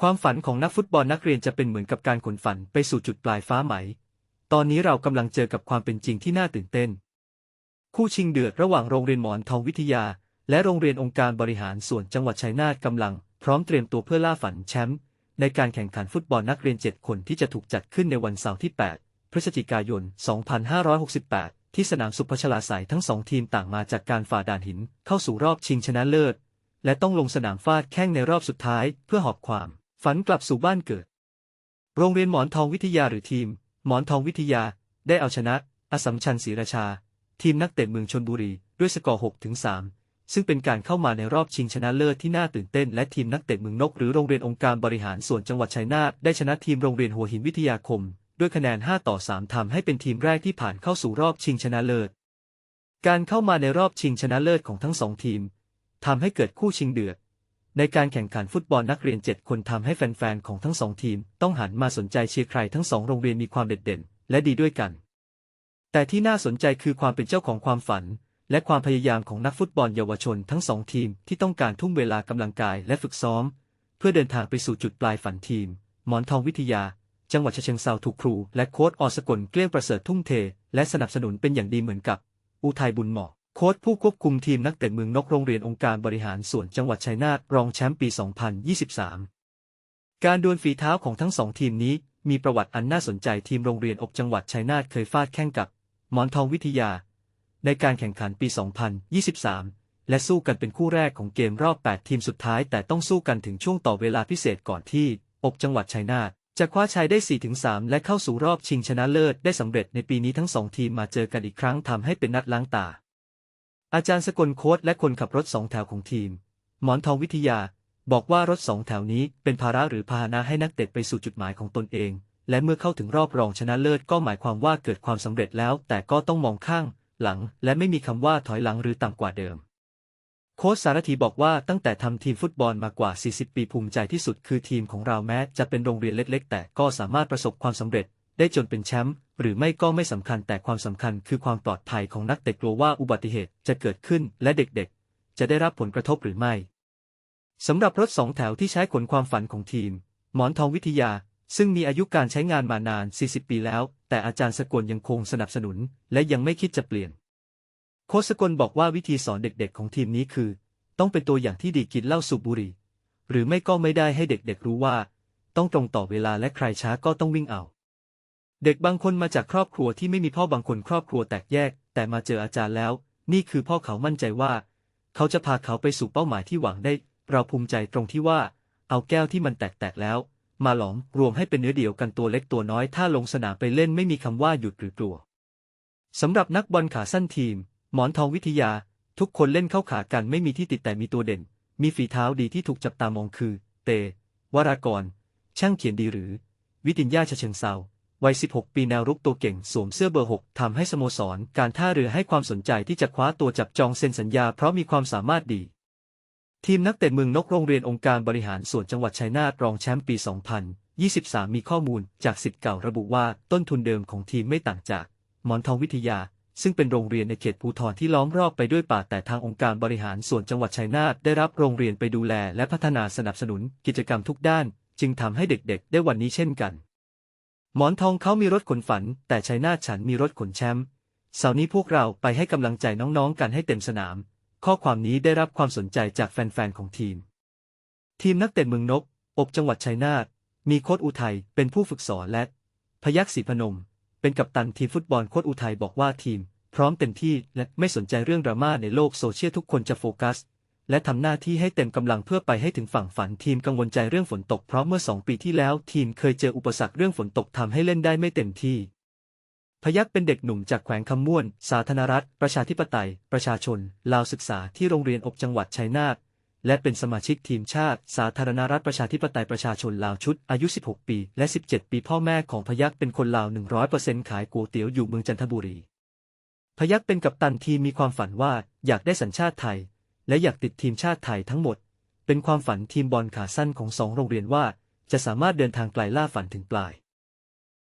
ความฝันของนักฟุตบอลนักเรียนจะเป็นเหมือนกับการขนฝันไปสู่จุดปลายฟ้าไหม ตอนนี้เรากำลังเจอกับความเป็นจริงที่น่าตื่นเต้น คู่ชิงเดือดระหว่างโรงเรียนหมอนทองวิทยา และโรงเรียนองค์การบริหารส่วนจังหวัดชัยนาทกำลัง พร้อมเตรียมตัวเพื่อล่าฝันแชมป์ในการแข่งขันฟุตบอลนักเรียน 7 คนที่จะถูกจัดขึ้นในวันเสาร์ที่ 8 พฤศจิกายน 2568 ที่สนามสุพชลาไสยทั้งสองทีมต่างมาจากการฝ่าด่านหินเข้าสู่รอบชิงชนะเลิศ และต้องลงสนามฟาดแข้งในรอบสุดท้ายเพื่อหอบความ ฝันกลับสู่บ้านเกิด โรงเรียนหมอนทองวิทยาหรือทีม หมอนทองวิทยาได้เอาชนะ อสัมชัญศรีราชา ทีมนักเตะเมืองชนบุรี ด้วยสกอร์6ถึง3ซึ่งเป็นการเข้ามาในรอบชิงชนะเลิศที่น่าตื่นเต้น และทีมนักเตะเมืองนกหรือโรงเรียนองค์การบริหารส่วนจังหวัดชัยนาทได้ชนะทีมโรงเรียนหัวหินวิทยาคม ด้วยคะแนน 5 ต่อ 3ทำให้เป็นทีมแรกที่ผ่านเข้าสู่รอบชิงชนะเลิศ การเข้ามาในรอบชิงชนะเลิศของทั้งสองทีมทำให้เกิดคู่ชิงเดือด ในการแข่งขันฟุตบอลนักเรียน 7 คนทำให้แฟนๆ ของทั้งสองทีม ต้องหันมาสนใจเชียร์ใครทั้งสองโรงเรียนมีความเด็ดเด่น และดีด้วยกัน แต่ที่น่าสนใจคือความเป็นเจ้าของความฝัน และความพยายามของนักฟุตบอลเยาวชนทั้งสองทีมที่ต้องการทุ่มเวลากำลังกายและฝึกซ้อม เพื่อเดินทางไปสู่จุดปลายฝันทีม หมอนทองวิทยา จังหวัดเชิงเซาถูกครู และโค้ชอสกลเกลี้ยงประเสริฐทุ่มเท และสนับสนุนเป็นอย่างดีเหมือนกับ อุทัยบุญเหมาะ โค้ชผู้ควบคุมทีมนักเตะเมืองนกโรงเรียนองค์การบริหารส่วนจังหวัดชัยนาทรองแชมป์ปี 2023 การดวลฝีเท้าของทั้งสองทีมนี้ มีประวัติอันน่าสนใจทีมโรงเรียนอกจังหวัดชัยนาทเคยฟาดแข่งกับหมอนทองวิทยา ในการแข่งขันปี 2023 และสู้กันเป็นคู่แรกของเกมรอบ 8 ทีมสุดท้าย แต่ต้องสู้กันถึงช่วงต่อเวลาพิเศษก่อนที่ อกจังหวัดชัยนาทจะคว้าชัยได้ 4-3 และเข้าสู่รอบชิงชนะเลิศได้สำเร็จในปีนี้ทั้งสองทีมมาเจอกันอีกครั้งทำให้เป็นนัดล้างตา อาจารย์สกลโค้ดและคนขับรถสองแถวของทีม หมอนทองวิทยา บอกว่ารถสองแถวนี้เป็นภาระหรือพาหนะให้นักเตะไปสู่จุดหมายของตนเอง และเมื่อเข้าถึงรอบรองชนะเลิศก็หมายความว่าเกิดความสำเร็จแล้ว แต่ก็ต้องมองข้าง หลัง และไม่มีคำว่าถอยหลังหรือต่ำกว่าเดิม โค้ชสารธีบอกว่าตั้งแต่ทำทีมฟุตบอลมากว่า 40 ปีภูมิใจที่สุดคือทีมของเราแม้จะเป็นโรงเรียนเล็ก ๆ แต่ก็สามารถประสบความสำเร็จ ได้จนเป็นแชมป์หรือไม่ก็ไม่สำคัญแต่ความสำคัญคือความปลอดภัยของนักเตะกลัวว่าอุบัติเหตุจะเกิดขึ้นและเด็กๆ จะได้รับผลกระทบหรือไม่สำหรับรถสองแถวที่ใช้ขนความฝันของทีม หมอนทองวิทยา ซึ่งมีอายุการใช้งานมานาน 40 ปีแล้ว แต่อาจารย์สกลยังคงสนับสนุน และยังไม่คิดจะเปลี่ยน โค้ชสกลบอกว่าวิธีสอนเด็กๆ ของทีมนี้คือ ต้องเป็นตัวอย่างที่ดีกินเหล้าสูบบุหรี่หรือไม่ก็ไม่ได้ให้เด็กๆรู้ว่า ต้องตรงต่อเวลาและใครช้าก็ต้องวิ่งเอา เด็กบางคนมาจากครอบครัวที่ไม่มีพ่อบางคนครอบครัวแตกแยก แต่มาเจออาจารย์แล้ว นี่คือพ่อเขามั่นใจว่า เขาจะพาเขาไปสู่เป้าหมายที่หวังได้ เราภูมิใจตรงที่ว่า เอาแก้วที่มันแตกๆแล้ว มาหลอมรวมให้เป็นเนื้อเดียวกันตัวเล็กตัวน้อย ถ้าลงสนามไปเล่นไม่มีคำว่าหยุดหรือกลัวสำหรับนักบอลขาสั้นทีม หมอนทองวิทยา ทุกคนเล่นเข้าขากันไม่มีที่ติดแต่มีตัวเด่น มีฝีเท้าดีที่ถูกจับตามองคือ เต วรากร ช่างเขียนดีหรือ วิติญญาชเชิงเซา วัย 16 ปีแนวรุกตัวเก่งสวมเสื้อเบอร์ 6 ทำให้สโมสร การท่าเรือให้ความสนใจที่จะคว้าตัวจับจองเซ็นสัญญาเพราะมีความสามารถดี ทีมนักเตะเมืองนกโรงเรียนองค์การบริหารส่วนจังหวัดชัยนาทรองแชมป์ปี 2023 มีข้อมูลจากสิทธิ์เก่าระบุว่าต้นทุนเดิมของทีมไม่ต่างจากมอนทองวิทยา ซึ่งเป็นโรงเรียนในเขตภูทรที่ล้อมรอบไปด้วยป่าแต่ทางองค์การบริหารส่วนจังหวัดชัยนาทได้รับโรงเรียนไปดูแลและพัฒนาสนับสนุนกิจกรรมทุกด้าน จึงทำให้เด็กๆ ได้วันนี้เช่นกัน หมอนทองเขามีรถขนฝัน แต่ชัยนาทฉันมีรถขนแชมป์เสาร์นี้พวกเราไปให้กำลังใจน้องๆกันให้เต็มสนาม ข้อความนี้ได้รับความสนใจจากแฟนๆของทีม ทีมนักเตะเมืองนก อบจังหวัดชัยนาทมีโค้ชอุทัยเป็นผู้ฝึกสอนและ พยัคฆ์ศรีพนม เป็นกัปตันทีมฟุตบอลโค้ชอุทัยบอกว่าทีม พร้อมเต็มที่และไม่สนใจเรื่องดราม่าในโลกโซเชียลทุกคนจะโฟกัส และทำหน้าที่ให้เต็มกำลังเพื่อไปให้ถึงฝั่งฝันทีมกังวลใจเรื่องฝนตกเพราะเมื่อสองปีที่แล้วทีมเคยเจออุปสรรคเรื่องฝนตกทำให้เล่นได้ไม่เต็มที่ พยัคฆ์เป็นเด็กหนุ่มจากแขวงคำม่วน สาธารณรัฐ ประชาธิปไตย ประชาชน ลาวศึกษาที่โรงเรียนอบจังหวัดชัยนาทและเป็นสมาชิกทีมชาติ สาธารณรัฐประชาธิปไตยประชาชนลาวชุด อายุ 16 ปี และ 17 ปีพ่อแม่ของพยัคฆ์เป็นคนลาว 100%ขายก๋วยเตี๋ยวอยู่เมืองจันทบุรี พยัคฆ์เป็นกัปตันทีมมีความฝันว่าอยากได้สัญชาติไทย และอยากติดทีมชาติไทยทั้งหมด เป็นความฝันทีมบอลขาสั้นของสองโรงเรียนว่า จะสามารถเดินทางไกลล่าฝันถึงปลาย